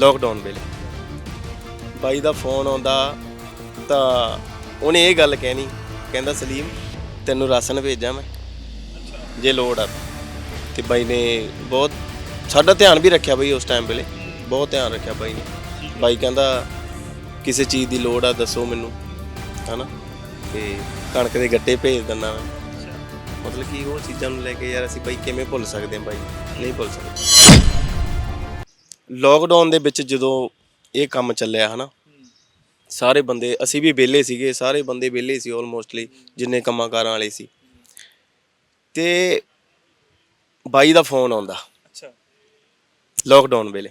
Lockdown ਵੇਲੇ। ਬਾਈ ਦਾ phone ਆਉਂਦਾ, ਤਾਂ ਉਹਨੇ ਇਹ ਗੱਲ ਕਹਿਣੀ, ਕਹਿੰਦਾ, ਸਲੀਮ, ਤੈਨੂੰ ਰਾਸ਼ਨ ਭੇਜਾਂ ਮੈਂ, ਜੇ ਲੋੜ ਆ ਤਾਂ। ਤੇ ਬਾਈ ਨੇ ਬਹੁਤ, ਸਾਡਾ ਧਿਆਨ ਵੀ ਰੱਖਿਆ ਬਾਈ ਉਸ ਟਾਈਮ ਵੇਲੇ, ਬਹੁਤ ਧਿਆਨ ਰੱਖਿਆ ਬਾਈ ਨੇ। ਬਾਈ ਕਹਿੰਦਾ, ਕਿਸੇ ਚੀਜ਼ ਦੀ ਲੋੜ ਆ, ਦੱਸੋ ਮੈਨੂੰ। ਹਨਾ? ਤੇ ਕਣਕ ਦੇ ਗੱਟੇ ਭੇਜ ਦਿੰਦਾ ਮੈਂ। ਮਤਲਬ ਕਿ ਉਹ ਚੀਜ਼ਾਂ ਨੂੰ ਲੈ ਕੇ ਯਾਰ ਅਸੀਂ ਬਾਈ ਕਿਵੇਂ ਭੁੱਲ ਸਕਦੇ ਹਾਂ ਬਾਈ? ਨਹੀਂ ਭੁੱਲ ਸਕਦੇ। ਲੋਕਡਾਊਨ ਦੇ ਵਿੱਚ ਜਦੋਂ ਇਹ ਕੰਮ ਚੱਲਿਆ ਹਨਾ ਸਾਰੇ ਬੰਦੇ ਅਸੀਂ ਵੀ ਵਿਹਲੇ ਸੀਗੇ ਸਾਰੇ ਬੰਦੇ ਵਿਹਲੇ ਸੀ ਆਲਮੋਸਟਲੀ ਜਿੰਨੇ ਕੰਮਾਂ ਕਾਰਾਂ ਵਾਲੇ ਸੀ। ਤੇ ਬਾਈ ਦਾ ਫੋਨ ਆਉਂਦਾ। ਅੱਛਾ। ਲੋਕਡਾਊਨ ਵੇਲੇ।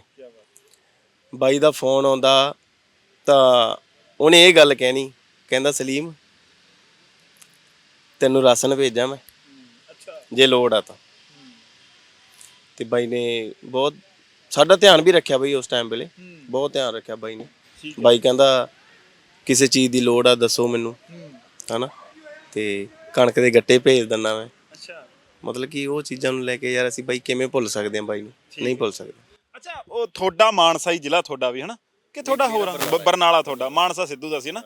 ਬਾਈ ਦਾ ਫੋਨ ਆਉਂਦਾ ਤਾਂ ਉਹਨੇ ਇਹ ਗੱਲ ਕਹਿਣੀ ਕਹਿੰਦਾ ਸਲੀਮ ਤੈਨੂੰ ਰਾਸ਼ਨ ਭੇਜਾਂ ਮੈਂ ਅੱਛਾ। ਜੇ ਲੋੜ ਆ ਤਾਂ। ਤੇ ਬਾਈ ਨੇ ਬਹੁਤ ਸਾਡਾ ਧਿਆਨ ਵੀ ਰੱਖਿਆ ਬਾਈ ਉਸ ਟਾਈਮ ਵੇਲੇ। ਬਹੁਤ ਧਿਆਨ ਰੱਖਿਆ ਬਾਈ ਨੇ। ਬਾਈ ਕਹਿੰਦਾ ਕਿਸੇ ਚੀਜ਼ ਦੀ ਲੋੜ ਆ ਦੱਸੋ ਮੈਨੂੰ। ਹਨਾ? ਤੇ ਕਣਕ ਦੇ ਗੱਟੇ ਭੇਜ ਦਿੰਦਾ ਮੈਂ। ਅੱਛਾ। ਮਤਲਬ ਕਿ ਉਹ ਚੀਜ਼ਾਂ ਨੂੰ ਲੈ ਕੇ ਯਾਰ ਅਸੀਂ ਬਾਈ ਕਿਵੇਂ ਭੁੱਲ ਸਕਦੇ ਹਾਂ ਬਾਈ ਨੂੰ? ਨਹੀਂ ਭੁੱਲ ਸਕਦੇ। ਅੱਛਾ ਉਹ ਤੁਹਾਡਾ ਮਾਨਸਾ ਹੀ ਜ਼ਿਲ੍ਹਾ ਤੁਹਾਡਾ ਵੀ ਹਨਾ? ਕਿ ਤੁਹਾਡਾ ਹੋਰ ਆ? ਬ- ਬਰਨਾਲਾ ਤੁਹਾਡਾ ਮਾਨਸਾ ਸਿੱਧੂ ਦਾ ਸੀ ਨਾ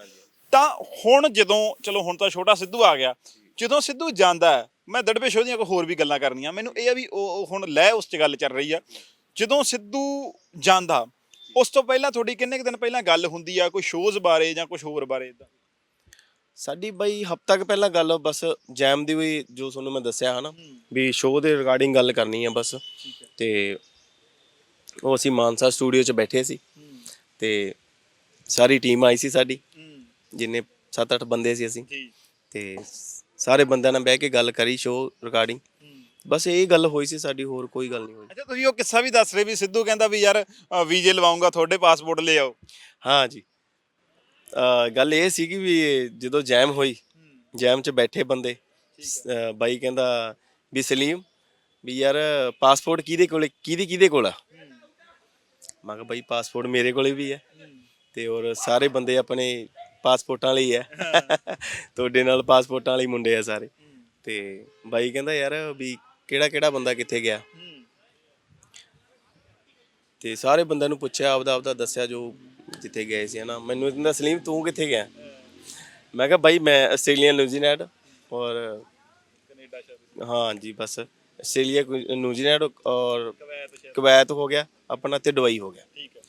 ਤਾਂ ਹੁਣ ਜਦੋਂ ਚਲੋ ਹੁਣ ਤਾਂ ਛੋਟਾ ਸਿੱਧੂ ਆ ਗਿਆ ਜਦੋਂ ਸਿੱਧੂ ਜਾਂਦਾ ਹੈ, ਮੈਂ ਦੜਬੇਸ਼ ਉਹਦੀਆਂ ਕੋਈ ਹੋਰ ਵੀ ਗੱਲਾਂ ਕਰਨੀਆਂ ਮੈਨੂੰ ਇਹ ਆ ਵੀ ਉਹ ਉਹ ਹੁਣ ਲੈ ਉਸ 'ਚ ਗੱਲ ਚੱਲ ਰਹੀ ਆ। ਜਦੋਂ ਸਿੱਧੂ ਜਾਂਦਾ ਉਸ ਤੋਂ ਪਹਿਲਾਂ ਤੁਹਾਡੀ ਕਿੰਨੇ ਕੁ ਦਿਨ ਪਹਿਲਾਂ ਗੱਲ ਹੁੰਦੀ ਆ? ਕੋਈ ਸ਼ੋਜ਼ ਬਾਰੇ ਜਾਂ ਕੁਝ ਹੋਰ ਬਾਰੇ ਇਦਾਂ ਸਾਡੀ ਬਾਈ ਹਫ਼ਤਾ ਕੁ ਪਹਿਲਾਂ ਗੱਲ ਬਸ ਜੈਮ ਦੀ ਵੀ ਜੋ ਤੁਹਾਨੂੰ ਮੈਂ ਦੱਸਿਆ ਹਨਾ ਵੀ ਸ਼ੋਅ ਦੇ ਰਿਗਾਰਡਿੰਗ ਗੱਲ ਕਰਨੀ ਆ ਬਸ। ਤੇ ਉਹ ਅਸੀਂ ਮਾਨਸਾ ਸਟੂਡੀਓ 'ਚ ਬੈਠੇ ਸੀ। ਤੇ ਸਾਰੀ ਟੀਮ ਆਈ ਸੀ ਸਾਡੀ। ਜਿੰਨੇ 7-8 ਬੰਦੇ ਸੀ ਅਸੀਂ। ਤੇ ਸਾਰੇ ਬੰਦਿਆਂ ਨਾਲ ਬਹਿ ਕੇ ਗੱਲ ਕਰੀ ਸ਼ੋਅ ਰਿਗਾਰਡਿੰਗ ਬਸ ਇਹ ਗੱਲ ਹੋਈ ਸੀ ਸਾਡੀ ਹੋਰ ਕੋਈ ਗੱਲ ਨਹੀਂ ਹੋਈ। ਅੱਛਾ ਤੁਸੀਂ ਉਹ ਕਿੱਸਾ ਵੀ ਦੱਸ ਰਹੇ ਵੀ ਸਿੱਧੂ ਕਹਿੰਦਾ ਵੀ ਯਾਰ ਵੀਜ਼ੇ ਲਵਾਉਂਗਾ ਤੁਹਾਡੇ ਪਾਸਪੋਰਟ ਲੈ ਆਓ। ਹਾਂ ਜੀ। ਅਹ ਗੱਲ ਇਹ ਸੀਗੀ ਵੀ ਜਦੋਂ ਜੈਮ ਹੋਈ ਜੈਮ 'ਚ ਬੈਠੇ ਬੰਦੇ ਅਹ ਬਾਈ ਕਹਿੰਦਾ ਵੀ ਸਲੀਮ ਵੀ ਯਾਰ ਪਾਸਪੋਰਟ ਕਿਹਦੇ ਕੋਲੇ ਕਿਹਦੀ ਕਿਹਦੇ ਕੋਲ ਆ? ਮੈਂ ਕਿਹਾ ਬਾਈ ਪਾਸਪੋਰਟ ਮੇਰੇ ਕੋਲੇ ਵੀ ਹੈ ਤੇ ਔਰ ਸਾਰੇ ਬੰਦੇ ਆਪਣੇ ਪਾਸਪੋਰਟਾਂ ਲਈ ਹੈ। ਤੁਹਾਡੇ ਨਾਲ ਪਾਸਪੋਰਟਾਂ ਵਾਲੇ ਮੁੰਡੇ ਆ ਸਾਰੇ। ਤੇ ਬਾਈ ਕਹਿੰਦਾ ਯਾਰ ਵੀ ਕਿਹੜਾ ਕਿਹੜਾ ਬੰਦਾ ਕਿੱਥੇ ਗਿਆ? ਤੇ ਸਾਰੇ ਬੰਦਿਆਂ ਨੂੰ ਪੁੱਛਿਆ ਆਪਦਾ ਆਪਦਾ ਦੱਸਿਆ ਜੋ ਜਿੱਥੇ ਗਏ ਸੀ ਹਨਾ। ਮੈਨੂੰ ਕਹਿੰਦਾ ਸਲੀਮ ਤੂੰ ਕਿੱਥੇ ਗਿਆ? ਮੈਂ ਕਿਹਾ ਬਾਈ ਮੈਂ ਆਸਟ੍ਰੇਲੀਆ ਨਿਊਜ਼ੀਲੈਂਡ ਔਰ ਕੈਨੇਡਾ ਚ ਹਾਂ ਜੀ ਬਸ। ਆਸਟ੍ਰੇਲੀਆ ਨਿਊਜ਼ੀਲੈਂਡ ਔਰ ਕੁਵੈਤ ਹੋ ਗਿਆ ਆਪਣਾ ਤੇ ਦੁਬਈ ਹੋ ਗਿਆ। ਠੀਕ ਹੈ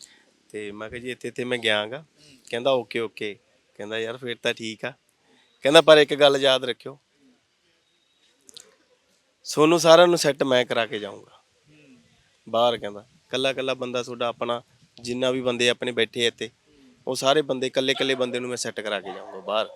ਤੇ ਮੈਂ ਕਿਹਾ ਜੀ ਇੱਥੇ ਇੱਥੇ ਮੈਂ ਗਿਆਗਾ। ਕਹਿੰਦਾ ਓਕੇ ਓਕੇ। ਕਹਿੰਦਾ ਯਾਰ ਫਿਰ ਤਾਂ ਠੀਕ ਆ। ਕਹਿੰਦਾ ਪਰ ਇੱਕ ਗੱਲ ਯਾਦ ਰੱਖਿਓ ਸੋਨੂੰ ਸਾਰਿਆਂ ਨੂੰ ਸੈੱਟ ਮੈਂ ਕਰਾ ਕੇ ਜਾਊਂਗਾ। ਬਾਹਰ ਕਹਿੰਦਾ, ਕੱਲਾ ਕੱਲਾ ਬੰਦਾ ਤੁਹਾਡਾ ਆਪਣਾ, ਜਿੰਨਾ ਵੀ ਬੰਦੇ ਆਪਣੇ ਬੈਠੇ ਇੱਥੇ, ਉਹ ਸਾਰੇ ਬੰਦੇ ਕੱਲੇ ਕੱਲੇ ਬੰਦੇ ਨੂੰ ਮੈਂ ਸੈੱਟ ਕਰਾ ਕੇ ਜਾਊਂਗਾ ਬਾਹਰ।